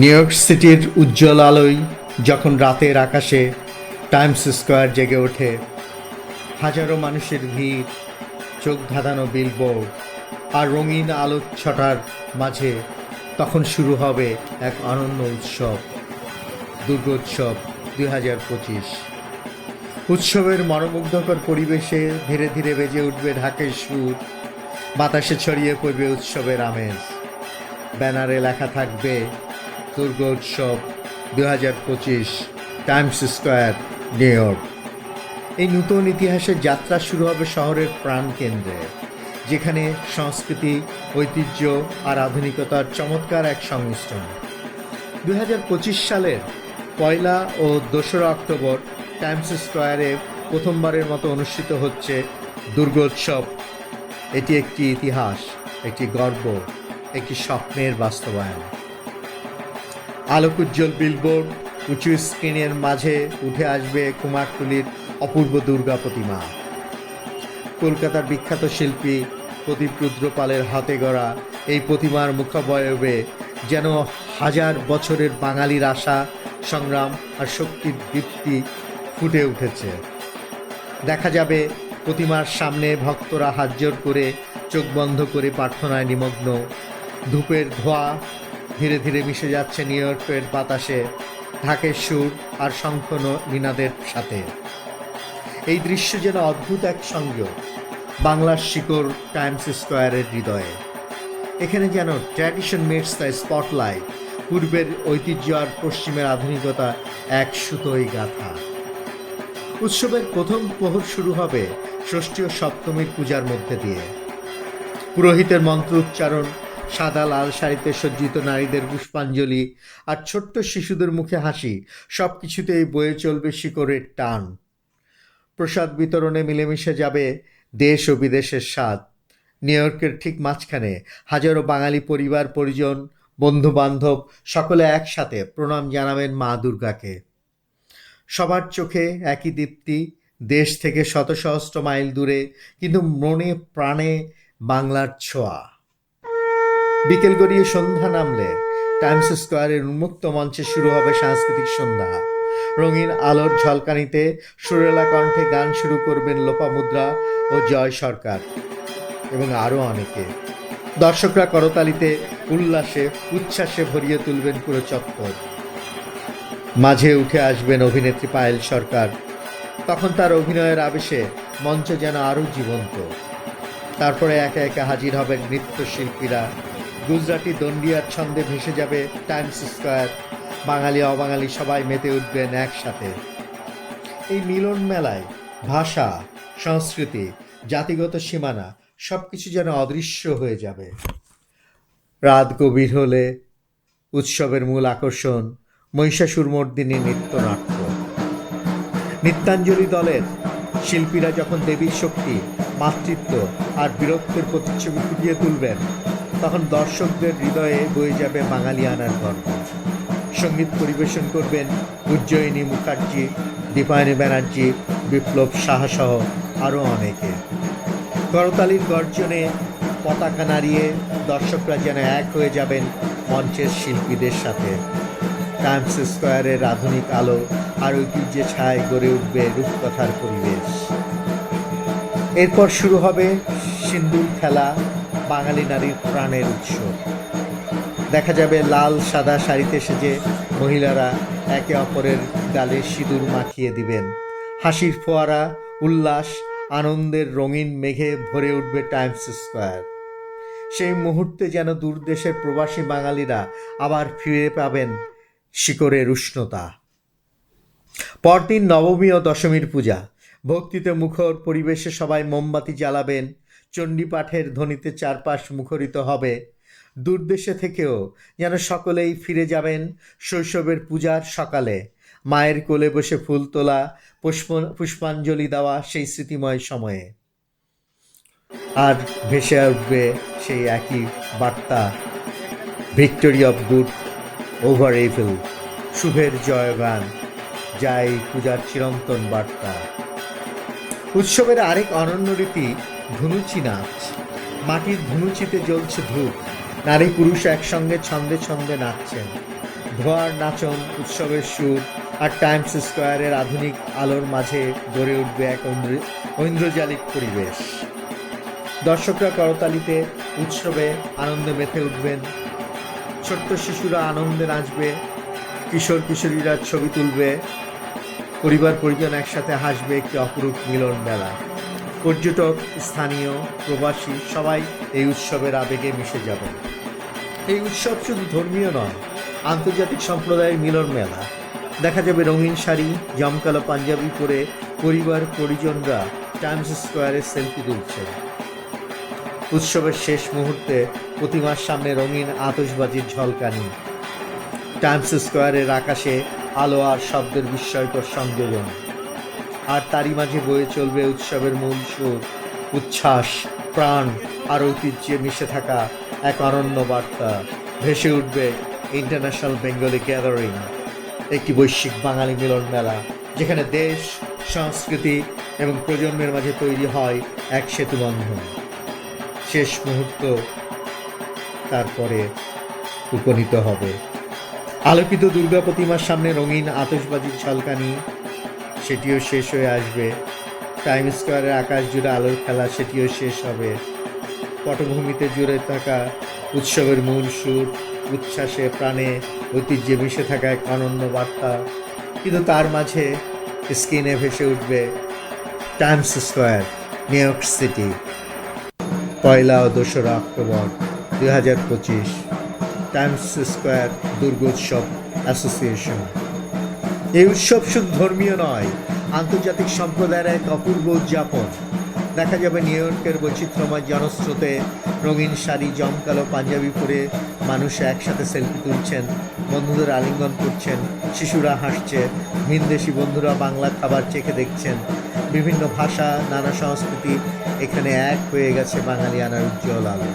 New York সিটির উজ্জ্বল আলোয় যখন রাতের আকাশে টাইমস স্কোয়ার জেগে ওঠে, হাজারো মানুষের ভিড়, চোখ ধাঁধানো বিলবোর্ড আর রঙিন আলো ছটার মাঝে তখন শুরু হবে এক অনন্য উৎসব, দুর্গোৎসব দুই হাজার পঁচিশ। উৎসবের মনোমুগ্ধকর পরিবেশে ধীরে ধীরে বেজে উঠবে ঢাকের সুর, বাতাসে ছড়িয়ে পড়বে উৎসবের আমেজ। ব্যানারে লেখা থাকবে দুর্গোৎসব দু হাজার পঁচিশ টাইমস স্কোয়ার, নিউ ইয়র্ক। এই নতুন ইতিহাসের যাত্রা শুরু হবে শহরের প্রাণকেন্দ্রে যেখানে সংস্কৃতি, ঐতিহ্য আর আধুনিকতার চমৎকার এক সংমিশ্রণ। দু হাজার পঁচিশ সালের পয়লা ও দোসরা অক্টোবর টাইমস স্কোয়ারে প্রথমবারের মতো অনুষ্ঠিত হচ্ছে দুর্গোৎসব। এটি একটি ইতিহাস, একটি গর্ব, একটি স্বপ্নের বাস্তবায়ন। আলোকোজ্জ্বল বিলবোর্ড উঁচু স্ক্রিনের মাঝে উঠে আসবে কুমারটুলির অপূর্ব দুর্গা প্রতিমা। কলকাতার বিখ্যাত শিল্পী প্রদীপ রুদ্রপালের হাতে গড়া এই প্রতিমার মুখাবয়বে যেন হাজার বছরের বাঙালির আশা, সংগ্রাম আর শক্তির দীপ্তি ফুটে উঠেছে। দেখা যাবে প্রতিমার সামনে ভক্তরা হাতজোর করে, চোখ বন্ধ করে প্রার্থনায় নিমগ্ন। ধূপের ধোঁয়া ধীরে ধীরে মিশে যাচ্ছে নিউ ইয়র্কের বাতাসে, ঢাকের সুর আর শঙ্খ নিনাদের সাথে। এই দৃশ্য যেন অদ্ভুত এক সংযোগ, বাংলার শিকড় টাইমস স্কোয়ারের হৃদয়ে। এখানে যেন ট্র্যাডিশন মেটস দ্য স্পটলাইট, পূর্বের ঐতিহ্য আর পশ্চিমের আধুনিকতা এক সুতোই গাথা। উৎসবের প্রথম প্রহর শুরু হবে ষষ্ঠী ও সপ্তমীর পূজার মধ্যে দিয়ে। পুরোহিতের মন্ত্র উচ্চারণ সাদা লাল শাড়িতে সজ্জিত নারীদের পুষ্পাঞ্জলি আর ছোট্ট শিশুদের মুখে হাসি সব কিছুতেই বয়ে চলবে শিকড়ের টান। প্রসাদ বিতরণে মিলেমিশে যাবে দেশ ও বিদেশের স্বাদ। নিউ ইয়র্কের ঠিক মাঝখানে হাজারো বাঙালি পরিবার, পরিজন বন্ধু বান্ধব সকলে একসাথে প্রণাম জানাবেন মা দুর্গাকে। সবার চোখে একই দীপ্তি, দেশ থেকে শত সহস্র মাইল দূরে, কিন্তু মনে প্রাণে বাংলার ছোঁয়া। বিকেল গড়িয়ে সন্ধ্যা নামলে টাইমস স্কোয়ারের উন্মুক্ত মঞ্চে শুরু হবে সাংস্কৃতিক সন্ধ্যা। রঙিন আলোর ঝলকানিতে সুরেলা কণ্ঠে গান শুরু করবেন লোপামুদ্রা ও জয় সরকার এবং আরও অনেকে। দর্শকরা করতালিতে উল্লাসে, উচ্ছ্বাসে ভরিয়ে তুলবেন পুরো চত্বর। মাঝে উঠে আসবেন অভিনেত্রী পায়েল সরকার। তখন তার অভিনয়ের আবেশে মঞ্চ যেন আরও জীবন্ত। তারপরে একে একে হাজির হবেন নৃত্যশিল্পীরা গুজরাটি দণ্ডিয়ার ছন্দে ভেসে যাবে টাইমস স্কোয়ার। বাঙালি, অবাঙালি সবাই মেতে উঠবেন একসাথে। এই মিলন মেলায় ভাষা, সংস্কৃতি, জাতিগত সীমানা সব কিছু যেন অদৃশ্য হয়ে যাবে। রাত গভীর হলে উৎসবের মূল আকর্ষণ মহিষাসুর মর্দিনী নৃত্যনাট্য। নৃত্যাঞ্জলি দলের শিল্পীরা যখন দেবীর শক্তি, মাতৃত্ব আর বীরত্বের প্রতিচ্ছবি ফুটিয়ে তুলবেন তখন দর্শকদের হৃদয়ে বয়ে যাবে বাঙালিয়ানার গর্ব। সংগীত পরিবেশন করবেন উজ্জয়িনী মুখার্জি, দীপায়নী ব্যানার্জি, বিপ্লব সাহাসহ আরও অনেকে। করতালির গর্জনে পতাকা নাড়িয়ে দর্শকরা যেন এক হয়ে যাবেন মঞ্চের শিল্পীদের সাথে। টাইমস স্কোয়ারের আধুনিক আলো আর ঐতিহ্যে ছায় গড়ে উঠবে রূপকথার পরিবেশ। এরপর শুরু হবে সিন্দুর খেলা বাঙালি নারীর প্রাণের উৎস। দেখা যাবে লাল, সাদা শাড়িতে সেজে মহিলারা একে অপরের গালে সিঁদুর মাখিয়ে দিবেন। হাসির ফোয়ারা, উল্লাস, আনন্দের রঙিন মেঘে ভরে উঠবে টাইমস স্কোয়ার। সেই মুহূর্তে যেন দূরদেশের প্রবাসী বাঙালিরা আবার ফিরে পাবেন শিকড়ের উষ্ণতা। পরদিন নবমী ও দশমীর পূজা। ভক্তিতে মুখর পরিবেশে সবাই মোমবাতি জ্বালাবেন চণ্ডীপাঠের ধ্বনিতে চারপাশ মুখরিত হবে। দূরদেশে থেকেও যেন সকলেই ফিরে যাবেন শৈশবের পূজার সকালে। মায়ের কোলে বসে ফুল তোলা, পুষ্প, পুষ্পাঞ্জলি দেওয়া সেই স্মৃতিময় সময়ে। আর ভেসে উঠবে সেই একই বার্তা। Victory of good over evil শুভের জয়গান। যাই পূজার চিরন্তন বার্তা। উৎসবের আরেক অনন্য রীতি ধুনুচি নাচ। মাটির ধুনুচিতে জ্বলছে ধূপ। নারী পুরুষ একসঙ্গে ছন্দে ছন্দে নাচছেন। ধোয়ার নাচন, উৎসবের সুর আর টাইমস স্কোয়ারের আধুনিক আলোর মাঝে গড়ে উঠবে এক ঐন্দ্রজালিক পরিবেশ। দর্শকরা করতালিতে উৎসবে আনন্দে মেতে উঠবেন। ছোট্ট শিশুরা আনন্দে নাচবে। কিশোর কিশোরীরা ছবি তুলবে। পরিবার পরিজন একসাথে হাসবে একটি অপরূপ মিলন মেলা। পর্যটক, স্থানীয়, প্রবাসী, সবাই এই উৎসবের আবেগে মিশে যাবে। এই উৎসব শুধু ধর্মীয় নয়, আন্তর্জাতিক সম্প্রদায়ের মিলন মেলা। দেখা যাবে রঙিন শাড়ি, জমকালো পাঞ্জাবি পরে পরিবার পরিজনরা টাইমস স্কোয়ারে সেলফি তুলছে উৎসবের শেষ মুহূর্তে প্রতিমার সামনে রঙিন আতশবাজির ঝলকানি। টাইমস স্কোয়ারের আকাশে আলো আর শব্দের বিস্ময়কর সংযোজন। আর তারই মাঝে বয়ে চলবে উৎসবের মূল সুর। উচ্ছ্বাস, প্রাণ আর ঐতিহ্যে মিশে থাকা এক অনন্য বার্তা। ভেসে উঠবে ইন্টারন্যাশনাল বেঙ্গলি গ্যাদারিং একটি বৈশ্বিক বাঙালি মিলন মেলা, যেখানে দেশ, সংস্কৃতি এবং প্রজন্মের মাঝে তৈরি হয় এক সেতুবন্ধন শেষ মুহূর্ত তারপরে উপনীত হবে। আলোকিত দুর্গা প্রতিমার সামনে রঙিন আতশবাজির ঝলকানি, সেটিও শেষ হয়ে আসবে। টাইম স্কোয়ারের আকাশ জুড়ে আলোর খেলা, সেটিও শেষ হবে। পটভূমিতে জুড়ে থাকা উৎসবের মূল সুর, উচ্ছ্বাসে প্রাণে ঐতিহ্যে মিশে থাকা এক অনন্য বার্তা। কিন্তু তার মাঝে স্ক্রিনে ভেসে উঠবে Times Square, New York City. পয়লা ও দোসরা অক্টোবর, দুই হাজার পঁচিশ। টাইমস স্কোয়ার দুর্গোৎসব অ্যাসোসিয়েশন এই উৎসব শুধু ধর্মীয় নয়, আন্তর্জাতিক সম্প্রদায়ের এক অপূর্ব উদযাপন। দেখা যাবে নিউ ইয়র্কের বৈচিত্র্যময় জনস্রোতে রঙিন শাড়ি, জমকালো পাঞ্জাবি পরে মানুষ একসাথে সেলফি তুলছেন, বন্ধুদের আলিঙ্গন করছেন, শিশুরা হাসছে ভিনদেশি বন্ধুরা বাংলা খাবার চেখে দেখছেন। বিভিন্ন ভাষা, নানা সংস্কৃতি এখানে এক হয়ে গেছে বাঙালি আনার উজ্জ্বল আলো।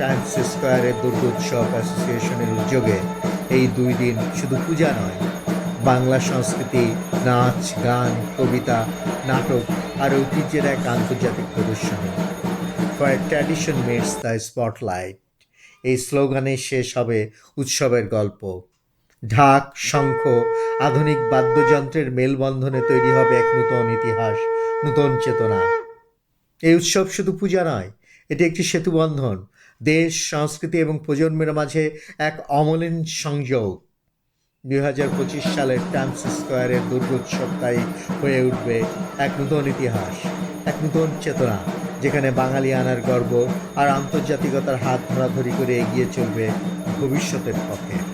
টাইমস স্কোয়ারের দুর্গোৎসব অ্যাসোসিয়েশনের উদ্যোগে এই দুই দিন শুধু পূজা নয়, বাংলা সংস্কৃতি, নাচ, গান, কবিতা, নাটক আর ঐতিহ্যের এক আন্তর্জাতিক প্রদর্শনী। For tradition meets the spotlight এই স্লোগানে শেষ হবে উৎসবের গল্প। ঢাক, শঙ্খ, আধুনিক বাদ্যযন্ত্রের মেলবন্ধনে তৈরি হবে এক নূতন ইতিহাস, নূতন চেতনা। এই উৎসব শুধু পূজা নয়, এটি একটি সেতুবন্ধন দেশ, সংস্কৃতি এবং প্রজন্মের মাঝে এক অমলিন সংযোগ। দুই হাজার পঁচিশ সালের টাইমস স্কোয়ারের দুর্গোৎসব তাই হয়ে উঠবে এক নতুন ইতিহাস, এক নতুন চেতনা, যেখানে বাঙালি আনার গর্ব আর আন্তর্জাতিকতার হাত ধরাধরি করে এগিয়ে চলবে ভবিষ্যতের পথে।